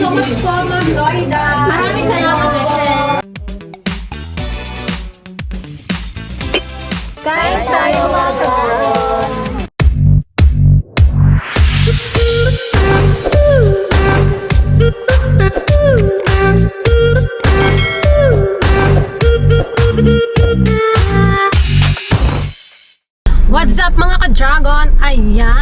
so much po, Ma'am Lloyda. Maraming salamat ulit. Kahit tayo magkaroon. What's up mga ka-dragon? Ayan!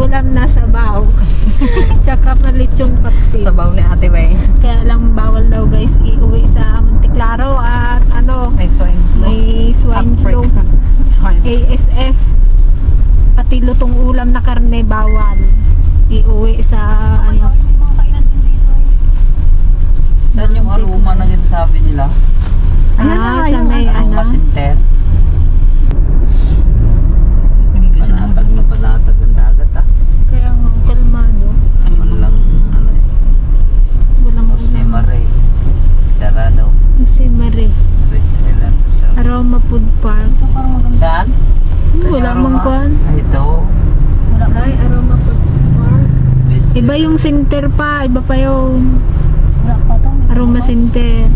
ulam na sabaw. Tsaka palit yung patsi. Sabaw ni Ate May. Kaya lang bawal daw guys iuwi sa Montiklaro at ano, may swine flu. May swine flu. Swine. ASF. Pati lutong ulam na karne bawal. Iuwi sa ano. Yan yung aroma na ginasabi nila. Ah, ah sa may ano. Aroma. Arado. Si Mare. Aroma Food Park. Ito parang maganda. Hmm, wala mang kuhan. Ito. Ay, Aroma Food Park. Iba yung center pa. Iba pa yung... Aroma Center.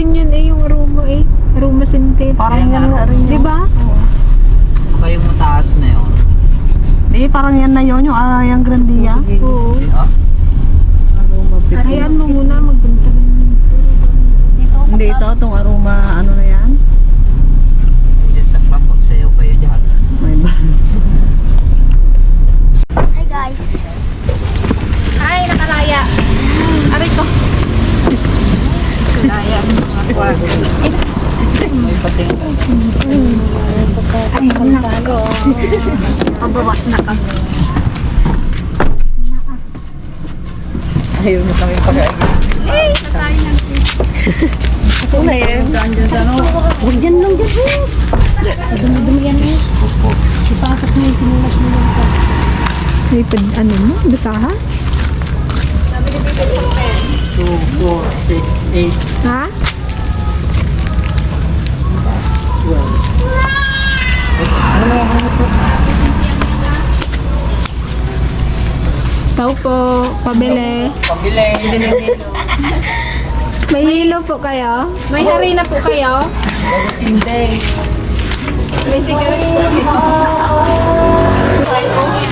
rin yun eh, yung aroma eh. Aroma scented. Parang Kaya yun, nga, ano, rin yun. di ba? Oo. Baka yung mataas na yun. Di, parang yan na yun, yung ah, Ayang Grandia. Oo. Di, ah? Aroma Hayaan mo muna magbenta. Dito, Hindi ito, itong aroma, ano na yan. Pabili. Pabili. May hilo po kayo? May harina po kayo? May cigarettes po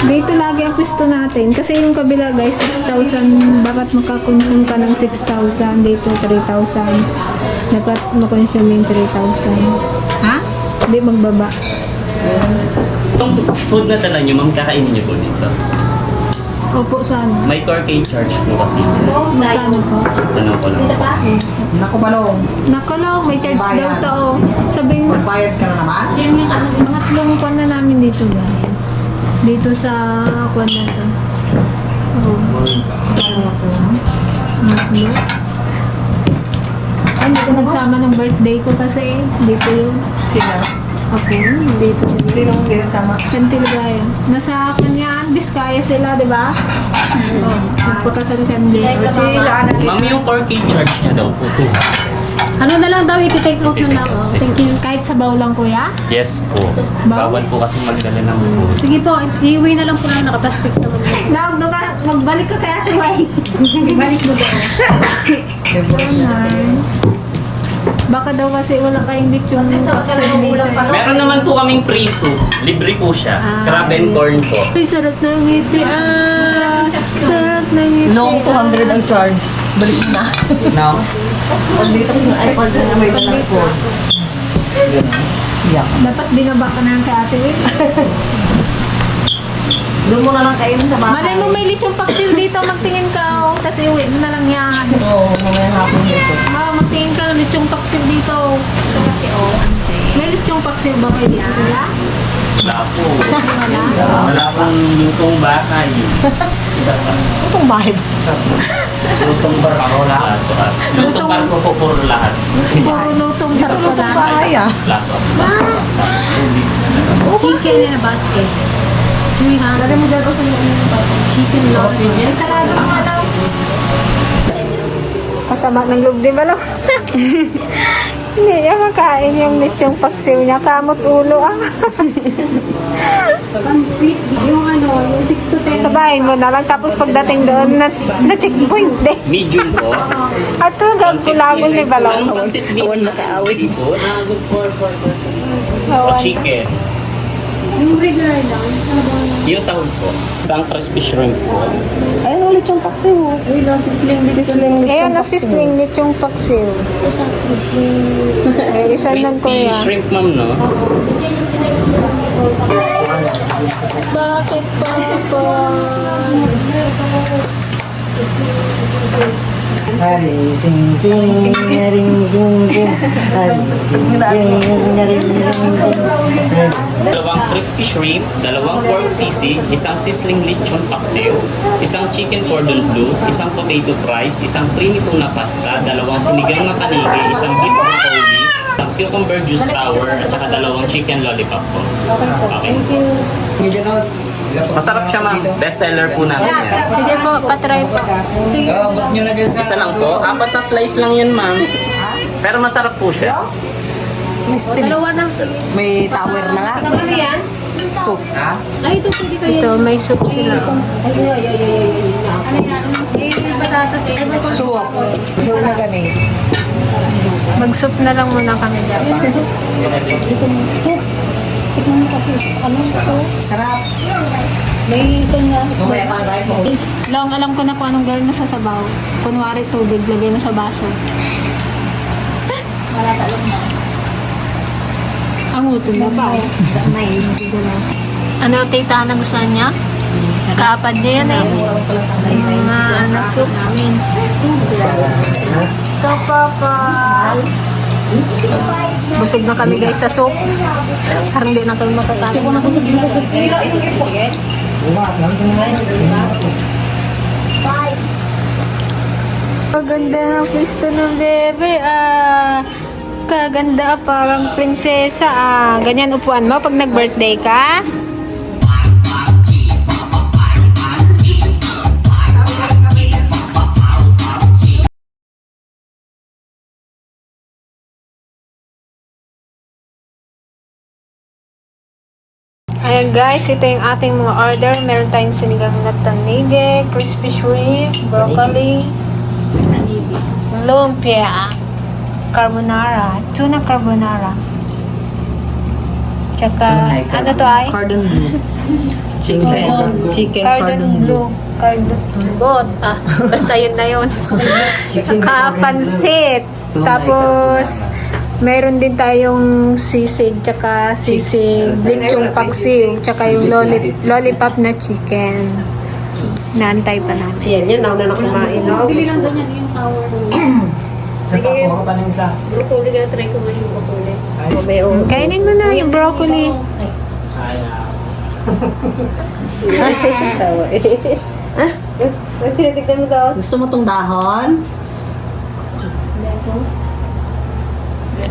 dito lagi ang pwesto natin. Kasi yung kabila guys, 6,000. Bakit makakonsume ka ng 6,000? Dito, 3,000. Dapat makonsume yung 3,000. Ha? Hindi magbaba. Itong food na tala nyo, ma'am, kakainin nyo po dito. Opo, saan? May corkade charge po kasi. Magkano po? Ano ko lang. Naku balong. Nako lang, may charge daw to. oh. Sabihin mo, Magbayad ka na naman? mga tulong pa na namin dito guys. Dito sa kwan na to. Oh. Tatlo. Ay, hindi ko nagsama ng birthday ko kasi dito yun. Sino? Ako, dito. Sino ang ginasama? Santilgaya. Nasa kanya, Biskaya sila, di ba? Oh, nagpakasal sa Sunday. Sila na. Ma'am, yung corkade charge niya daw po. Ano na lang daw, i-take out na lang. oh. Thank you. Kahit sabaw lang, kuya. Yes po. Bawal po kasi magdala ng food. Sige po, iuwi na lang po na nakaplastic naman. Laog na ka, magbalik ka kaya si Way. Balik mo doon. Baka daw kasi wala kayong lechon paksal dito. Meron naman po kaming soup. Libre po siya. Crab and corn po. Ay, sarap ng ngiti. Ah, sarap ng ngiti. Long 200 ang charge. Balik na. Now, Pag dito kung iPad na may dalang. Yak. Dapat binaba ka na lang kay ate Will. Doon mo na lang kayo sa bahay. Malay mo may lechon paksiw dito, magtingin ka oh. Tapos iuwi mo na lang yan. Oo, mamaya hapon dito. Ma, magtingin ka ng lechon paksiw dito. Ito kasi oh. May lechon paksiw ba kayo dito kuya? Wala po. Wala. Wala pong lutong bakay. Isa pa. Itong bahay. lutong barako lang. Lahat po. ah. Lutong barko po puro lahat. Puro lutong Ito tarko lutong lang. bahay ah. Lahat. Chicken in a basket. Chewy ha? Lagay mo dyan kasi Chicken lang. Sarado nga daw. Masama ng loob, di ba lang? Hindi niya makain yung lechong paksiw niya. Kamot ulo ah. Pansit. Yung ano, yung 6 to 10. Sabahin mo na lang. Tapos pagdating doon, na, na checkpoint din. Medium po. At ito, gagulagon ni Balong. Anong pansit medium? nakaawit po? O chicken. Yung regular lang. Ano? Yung sahog po. Isang crispy shrimp po. Ayun ulit yung paksiw. Uy, no, sisling. Sisling Ayun, nasisling lechong paksiw. Eh, isa lang Crispy kuya. shrimp ma'am, no? Bakit pa pa? Dalawang crispy shrimp, dalawang pork sisig, isang sizzling lechon paksiw, isang chicken cordon bleu, isang potato fries, isang creamy tuna pasta, dalawang sinigang na paniki, isang beef broccoli, isang cucumber juice tower, at saka dalawang chicken lollipop po. Okay. Masarap siya ma'am. Best seller po namin yan. Sige po, patry po. Sige. Isa lang po. Apat na slice lang yan ma'am. Pero masarap po siya. Dalawa na. May tower na nga. Ano yan? Soup. Ay, ito pwede kayo. Ito, may soup sila. Ano yan? Eh, patatas. Eh, may Soup. Soup na ganit. Mag-soup na lang muna kami dapat. Sarap. May ito nga. Mamaya pa guys mo. Long, alam ko na kung anong gawin mo sa sabaw. Kunwari tubig, lagay mo sa baso. Wala talong na. Ang utol na pa. Ano, tita, ano gusto niya? Kapad niya yan eh. Yung mga ano, soup. Kapapal. Busog na kami guys sa soup. Parang di na kami makakain. Kung nabusog yung pocket. Napakaganda ng pwesto ng bebe. Ah, kaganda parang prinsesa. Ah, ganyan upuan mo pag nag-birthday ka. Ayan guys, ito yung ating mga order. Meron tayong sinigang na tanige, crispy shrimp, broccoli, lumpia, carbonara, tuna carbonara. Tsaka, ano to ay? Cordon bleu. Chicken. Chicken Cardon blue. Cardon bot. Ah, basta yun na yun. Saka pansit. Tapos, meron din tayong sisig, tsaka sisig, lechong paksiw, tsaka yung lollip, lollipop na chicken. Naantay pa natin. Yan, yan. Nauna na kumain. No? Bili lang ganyan yung tower ko. Sige. Broccoli ka, try ko nga yung broccoli. Kainin mo na yung broccoli. Tinitignan mo daw. Gusto mo tong dahon?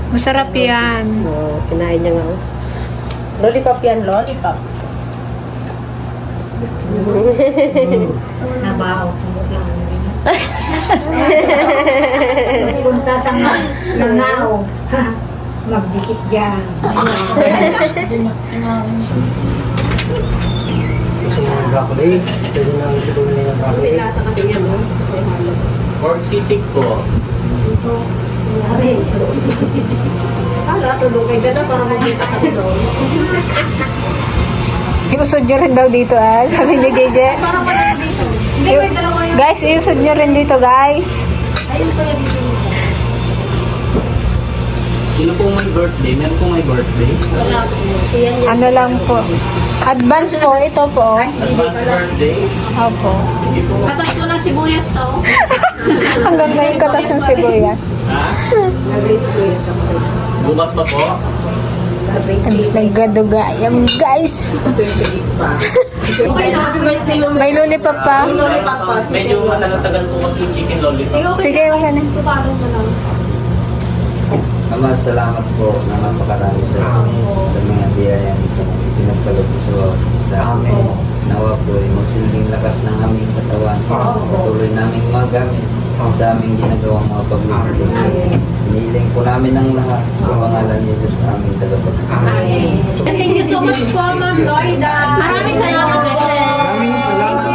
Masarap yan. Oo, kinain niya nga. oh. Lollipop yan, lollipop. Nabaho po lang. Punta sa nangaw. Magdikit dyan. Broccoli. Pwede na ang sibuli ng broccoli. Lasa kasi niya, no? Pork sisig po. Kala, tulog kay Gada para makita ka doon. Iusod nyo rin daw dito ah, sabi ni JJ. Guys, iusod nyo rin dito guys. Sino po may birthday? Meron po may birthday? Ano lang po. Advance po, ito po. Advance birthday? Opo. Sige po. Katas ko na sibuyas to. Hanggang ngayon katas ng sibuyas. Ha? Bukas pa po? Naggadugayam guys. May lollipop pa. Medyo matagal-tagal po kasi yung chicken lollipop. Sige, wala na. Ama, salamat po na napakarami sa, sa mga biyaya nito. Pinagkalog po sa sa amin. Nawa po ay magsilbing lakas ng aming katawan. Patuloy namin magamit sa aming ginagawang mga paglulong. Hiniling po namin ang lahat sa pangalan ni Jesus sa aming tagapagpapalagay. Thank you so much po, Ma'am Lloyda. Maraming salamat po. Thank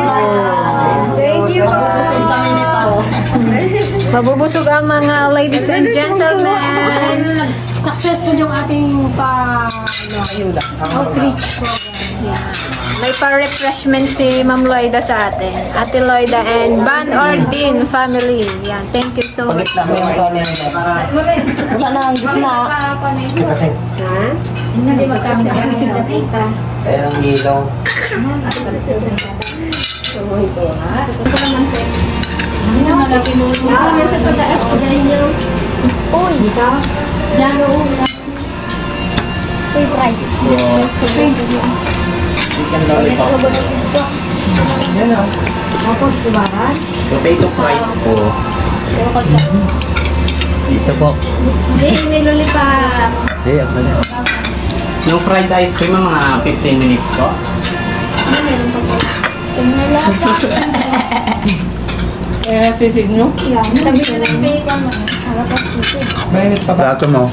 Mabubusog ang mga ladies and gentlemen. Successful yung ating pa ano, outreach program. Yan. May pa-refreshment si Ma'am Loida sa atin. Ate Loida and Van Ordin family. Yan. Thank you so much. Pagit na mo yung kanin. Wala na, ang gitna. Hindi magkamali. Kaya ang ilaw. Uy, price. Chicken lollipop. Tapos, tubaran. Potato fries po. Dito po. Hindi, may lollipop. Hey, ako na. Yung fried ice cream, mga 15 minutes po. Eh, sisig nyo? Yan, tabi na ng bacon. Harap ang sisig. Mainit pa ba? Plato mo.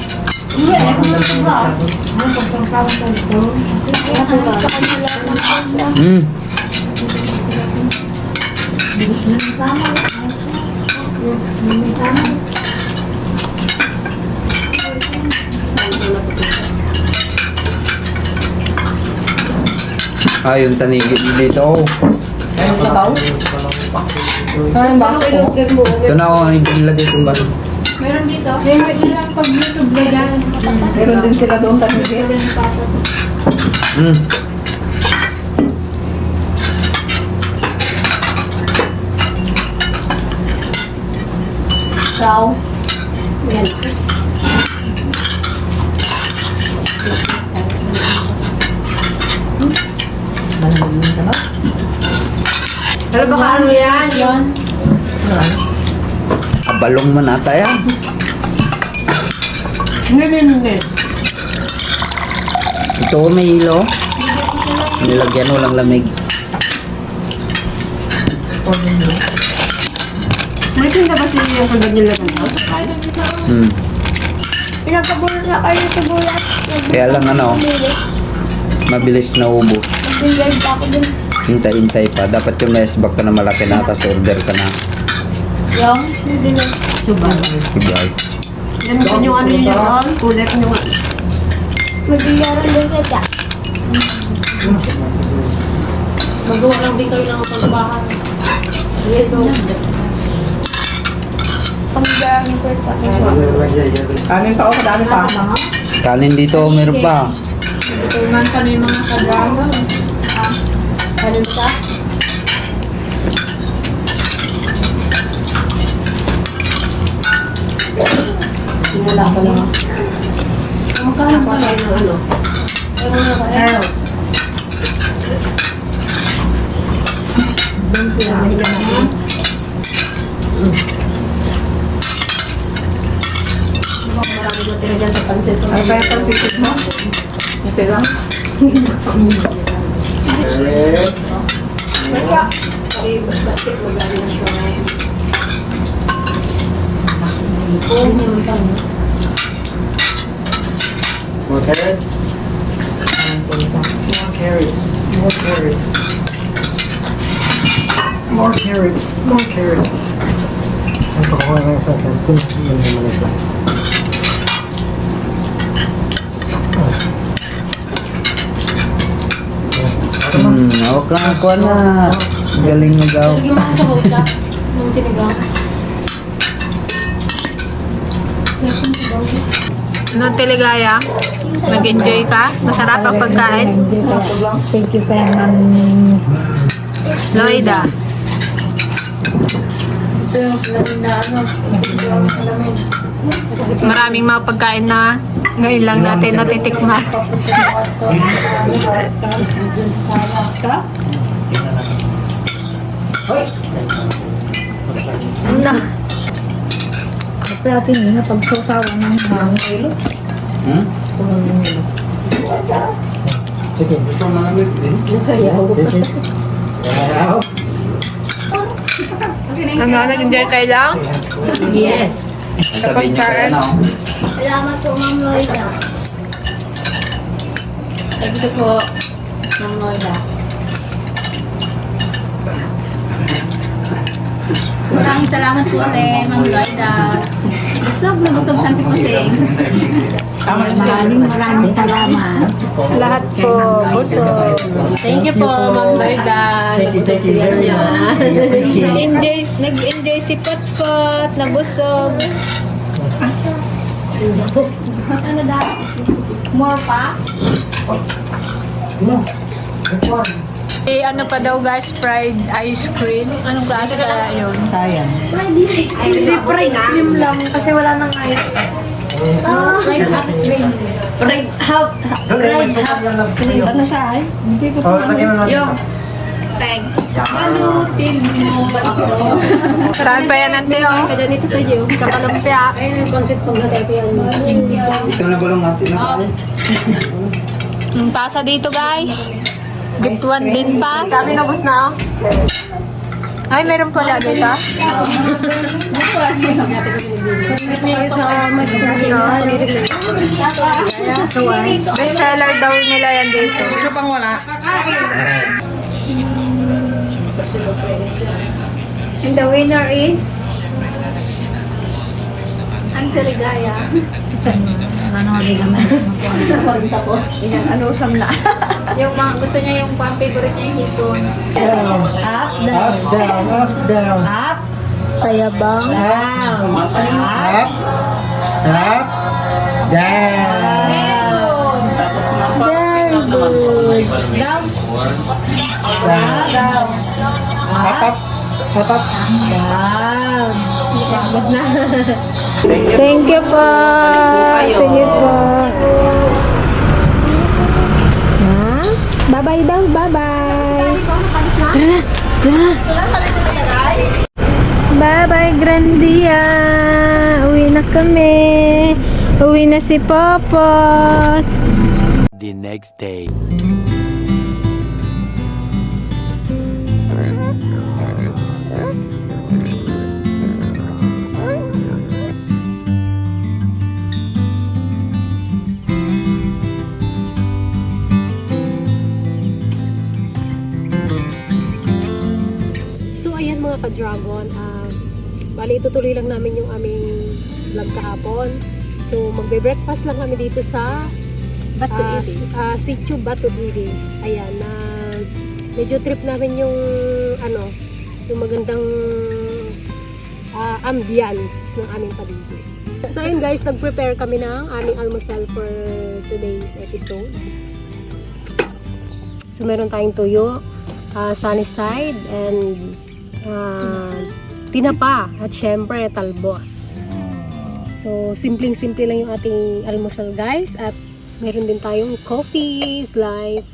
Hindi, eh, kung ano ba? Ano, pagkakaroon ka ito? Ano ba? Sa kanila ng pasta. Mm. Ah, yung tanigi dito. Oh. Ayun ka Ayun ba? Ito na ako ang ibigla dito ba? Meron dito. Meron lang pag YouTube na dyan. Meron din sila doon tanigi. Mm. Ciao. Ano ba ano yan? Yun. Balong mo na tayo. Ito may ilo. Nilagyan walang lamig. May tinda ba sila yung kagad nila ganito? Hmm. Pinagkabulat na kayo sa bulat. Kaya lang ano, mabilis na ubos. Nag-guard ako dun. Hintay-hintay pa. Dapat yung mess bag ka na malaki na, tapos order ka na. Yung? Hindi na. Ibay. Ganun din yung ano yun yung kulit yung Magiyaran din kaya. Magawa lang din kayo ng pagbahan. Yellow. Pangyaran ko ito. Kanin pa ako, kadami pa. Kanin dito, meron pa. Tulungan kami mga kadrago. Ano ka? Wala ka lang. Ang kaya pa lang ng ano? Ano? Marami ko tira dyan sa pansit. Ano ba yung pansisit mo? Ito lang. More carrots? More carrots. More carrots. More carrots. More carrots. Ang pakuha nga sa akin, kung iyan naman ito. Hmm, hawak lang ako na. Galing mo daw. Lagyan mo sa hota. Ng sinigang. Ano, Teligaya? Nag-enjoy ka? Masarap ang pagkain? Thank you, Ma'am. Loida. Maraming mga pagkain na ngayon lang natin natitikman. Na. Sa atin yun, pagsasawa ng mga kilo. Hmm? Sige. Ito malamig din. Sige. Ano, nag-enjoy kayo lang? Yes. Sabihin niyo kayo na. oh. Salamat po, Ma'am. Thank you po, Ma'am Loida. Maraming salamat po, te, Ma'am Loida. Busog na busog sa sing. Maraming maraming salamat. Lahat po, busog. Thank you po, Ma'am Loida. Thank you, thank you very much. Enjoy, nag-enjoy si Potpot, nabusog. Ano daw? More pa? Eh, ano pa daw guys, fried ice cream. Anong klase kaya yun? Sayang. Hindi, fried cream lang kasi wala nang ice. Fried hot cream. Fried hot Fried hot cream. Ano siya ay? Hindi ko Oh, natin. Yung tag. Galutin mo ba ito? Saan pa yan, ante, oh? Kaya dito sa iyo. Kakalumpia. Ayun yung pansit pag natete yung Ito na balong natin na tayo. Yung tasa dito, guys. Good one din pa. Sabi na bus na oh. Ay, meron pala dito. Best seller daw nila yan dito. Ano pang wala? And the winner is ang Saligaya. Ano, di naman. Tapos, ano sam na. yung mga gusto niya yung pa favorite niya yung. Up, down. Up, down, up, down. Up. Sayabang. Down. Up, up, down. Very good. Down. Down. Up, up, up, up. Down. Thank you po. Sige po. Ha? Bye-bye daw. Bye-bye. Tara na. Tara na. Bye-bye, Grandia! Uwi na kami! Uwi na si Papa! the next day. Mga ka-dragon, ah, bali itutuloy lang namin yung aming vlog kahapon. So magbe-breakfast lang kami dito sa Batu ah, Idi. ah, Sitio Batu Idi. Ayan, na medyo trip namin yung ano, yung magandang ah, ambience ng aming paligid. So ayun guys, nag-prepare kami ng aming almusal for today's episode. So meron tayong tuyo, uh, sunny side, and ah, tinapa, at syempre talbos. So simpleng-simple lang yung ating almusal guys, at meron din tayong coffee, life.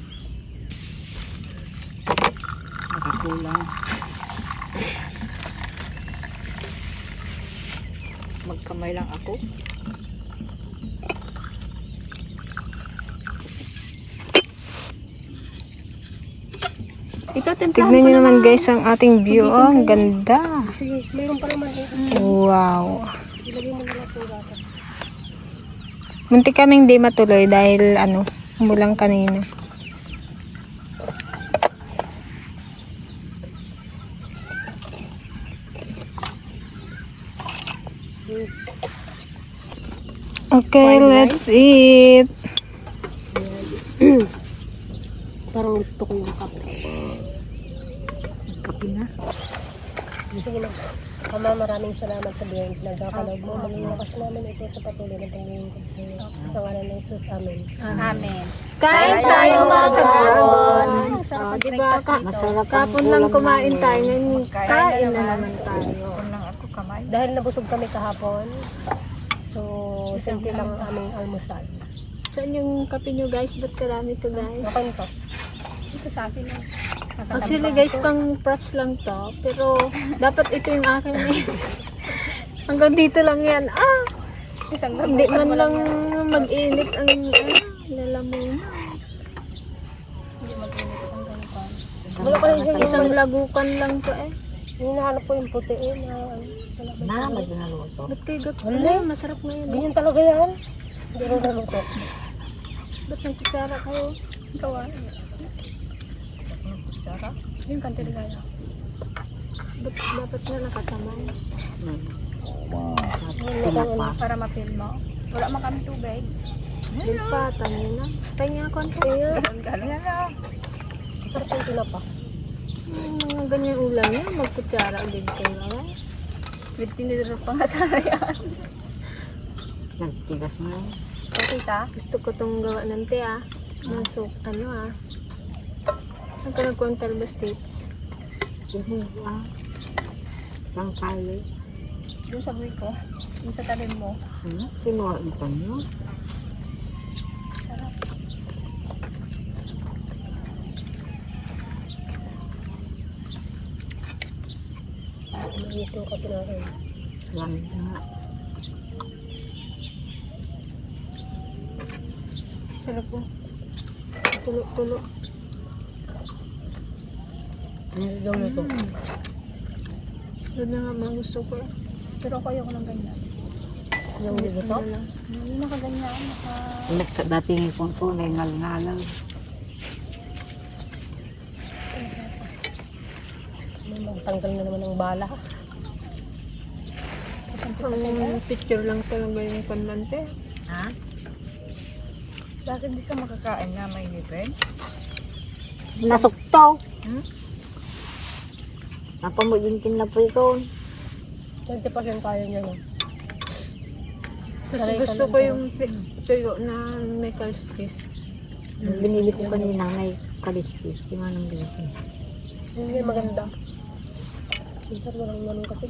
Nakakulang. Magkamay lang ako. Ito, Tignan nyo naman guys ang ating view. Oh, ang ganda. Sige, meron pa naman eh. Wow. Muntik kaming di matuloy dahil ano, umulang kanina. Okay, let's eat. Parang gusto ko yung kape. Na. Sige na. Ama, maraming salamat sa biyang nagkakalob mo. Maging lakas namin ito sa patuloy ng pangingin ko sa iyo. Sa ngalan ng Jesus. Amen. Amen. Kain tayo mga. Sarap Oh, diba? Ka- Masarap kapon lang kumain tayo. Ngayon, kain na naman tayo. lang ako kamay. Dahil nabusog kami kahapon, so simple lang ang aming almusal. Saan yung kape nyo guys? Ba't karami to guys? Na to. Ito sa akin na. Actually guys, pang props lang to. Pero dapat ito yung akin eh. Hanggang dito lang yan. Ah! Isang Hindi man lang mag-init ang ah, lalamon. Wala ko yung Isang lagukan lang to eh. hinahanap ko yung puti eh. Na, ba? Na, may dinaluto. Ba't kayo gat? Wala, masarap na yun. Ganyan talaga yan. Hindi rin naluto. Ba't nagkikara kayo? Gawa. Yung kantil gaya. Ba't dapat na nakatamay? Tinapa. Para mapil mo. Wala man kami tubig. Lilpatan nyo na. Pahinga konti. Ganon ganon. Sarap yung tinapa. Yung mga ganyan ulam yan, magkutsara din kayo. ah. With tinidor pa nga sana yan. Nagtigas na. Okay ta? Gusto ko tong gawa ng te ah. Masuk, ano ah. Ang kanagkuang talbos tips. Sige, ah. Pang kali. Doon sa buhay ko. Doon sa talim mo. Ano? Kinuha ito nyo. Maliit yung kape natin. Lang na. Sarap po. Tulo-tulo. Ano daw nito? Doon na nga mga gusto ko. Pero ako ayoko ng ganyan. Yung dito. Yung nakaganyan. Naka... Nagka- Dating ipon ko, nangal-ngalal. Tanggal na naman ng bala. Ang picture lang talaga yung panlante. Ha? Bakit di ka makakain na may ngipin? Nasuktaw. Hmm? Napamugin na po ikaw. 20% tayo niya no. Kasi gusto ko yung pi- tuyo na may kalskis. Binili ko kanina may kaliskis. Di man ang binili. Hindi maganda. Minsan walang ganun kasi.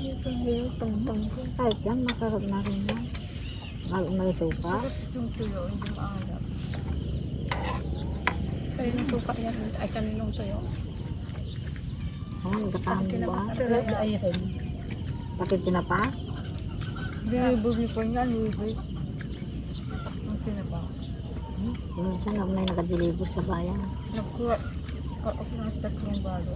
Yung tangtang ko. Kahit yan, masarap na rin yan. Bago may suka. Yung tuyo, hindi maalat. Kaya nung suka yan, ay kaninong tuyo. Oh, Gatahan mo ba? Bakit tinapa? Bili pa niya, libre. Ang pinapa. Minsan ako na nakadeliver sa bayan. Nagkuha. Ako ng tatlong balo.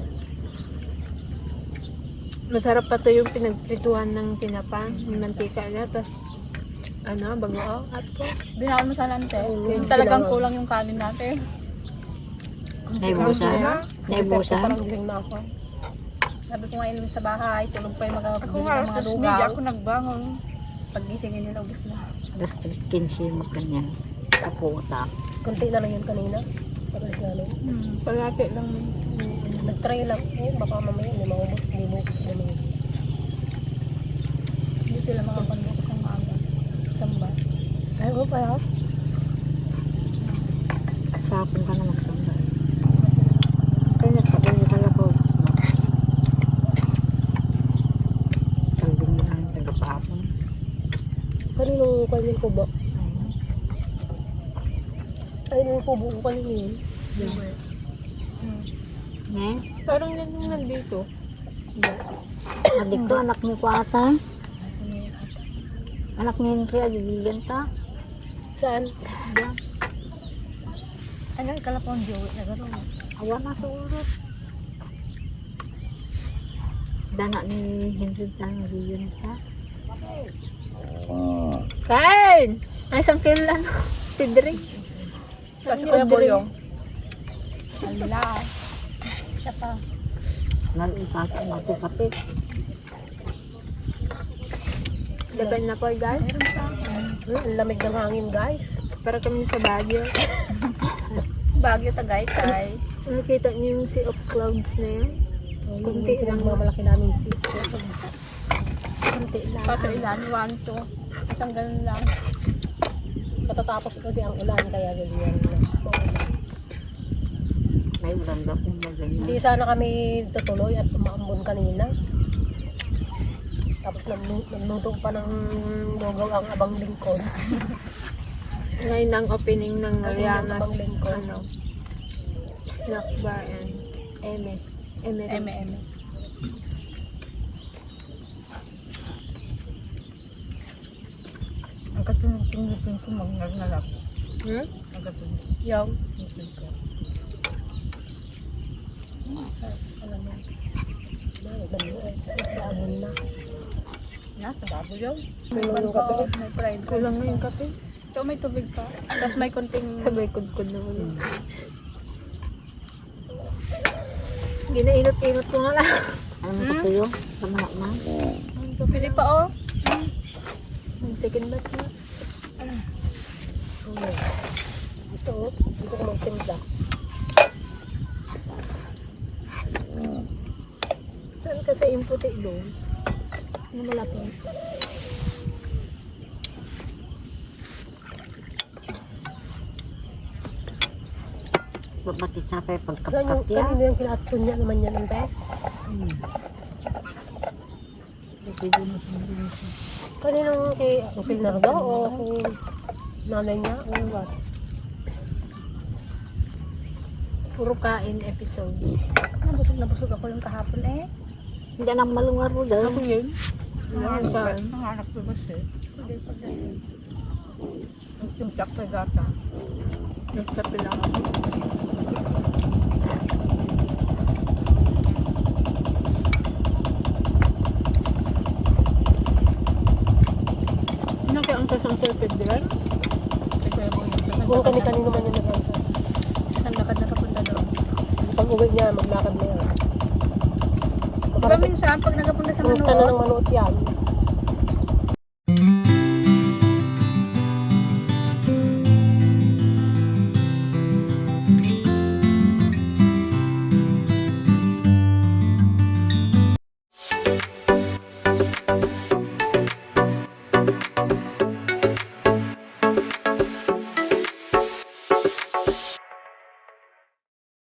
Masarap pa to yung pinagprituhan ng tinapa, yung mantika niya, tas ano, bagoong at po. Binaon mo sa lante. Talagang kulang yung kanin natin. Naibusan? Naibusan? Parang gising na ako. Sabi ko nga sa bahay, tulog pa yung mga Ako nga, ng mga tapos lugaw. hindi ako nagbangon. Pagisingin nila, ubus na. Tapos 15 mo kanyan. Kaputa. Kunti na lang yun kanina. Pagalis namin. Hmm, palati lang. Nag-try lang. Eh, baka mamaya hindi maubos. Hindi mo. Hindi mo. Hindi sila makapagbukas ng maaga. Tamba. Ay, oo pa ha? Sapon ka na magsamba. Kaya nagsabi niya pala ko. Sabi mo lang tagapapon. Kaninong kanin ko ba? Ay, nung kubo ko kanina yun. Eh? Parang yan yung nandito. Adik ko, anak mo ko ata. Anak niya yung kaya gigigan ta. Saan? Ano, ikala ko ang Joey na gano'n. Awa na sa urot. Dana ni Henry tang gigigan ta. Kain! Ay, isang kilo lang. Tidri. Kasi Kuya Boyong. Ala. Isa pa. Nan ipasa na ito kapit. Dapat na po, guys. Hmm, ang lamig ng hangin, guys. Para kami sa Baguio. Bagyo Tagaytay. Nakita niyo yung sea of clouds na yun? Kunti lang mga malaki namin si. Kunti lang. Kaso ilan, one, two. Isang ganun lang. Katatapos kasi ang ulan, kaya ganyan. May ulam daw kung magaling. Hindi sana kami tutuloy at umaambon kanina. Tapos naglu- nagluto pa ng lugaw ang abang lingkod. Ngayon ang opening ng Mariana's Abang lingkod. ano, snack bar and eme. Eme. Eme, eme. Ang katunog-tunggipin ko magnalak. Hmm? Ang katunog. Yung, Alam mo. naabon na. Sa yun. May May kape. may. Kulang na yung kape. So, may tubig pa. Tapos may konting... Sabay kudkud na ulit. Ginainot-inot ko nga lang. Ano mo kasi yun? Tama na. Pili pa, oh. Second batch na. Ito, oh, dito ko magtimpla. Saan kasi yung puti doon? Ano malaki? Babatit sa yung, pagkapat yan. kanino yung kinatsun niya naman yan, ang best. Kanino kay Uncle Nardo o kung nanay niya o what? Puro kain episode. Nabusog na busog ako yung kahapon eh. Hindi nang malungar mo daw. Ako yun. Nanganak ba? Nanganak ba ba siya? Ang simplak na gata. Nagkape lang ako. Kaya ang kuya mo yun. Kung kani-kanino man yung nag-answer. Isang lakad na kapunta doon. Pag uwi niya, maglakad na yan. Diba minsan, pag nagapunta sa Kung na Manoo, ng manuot yan,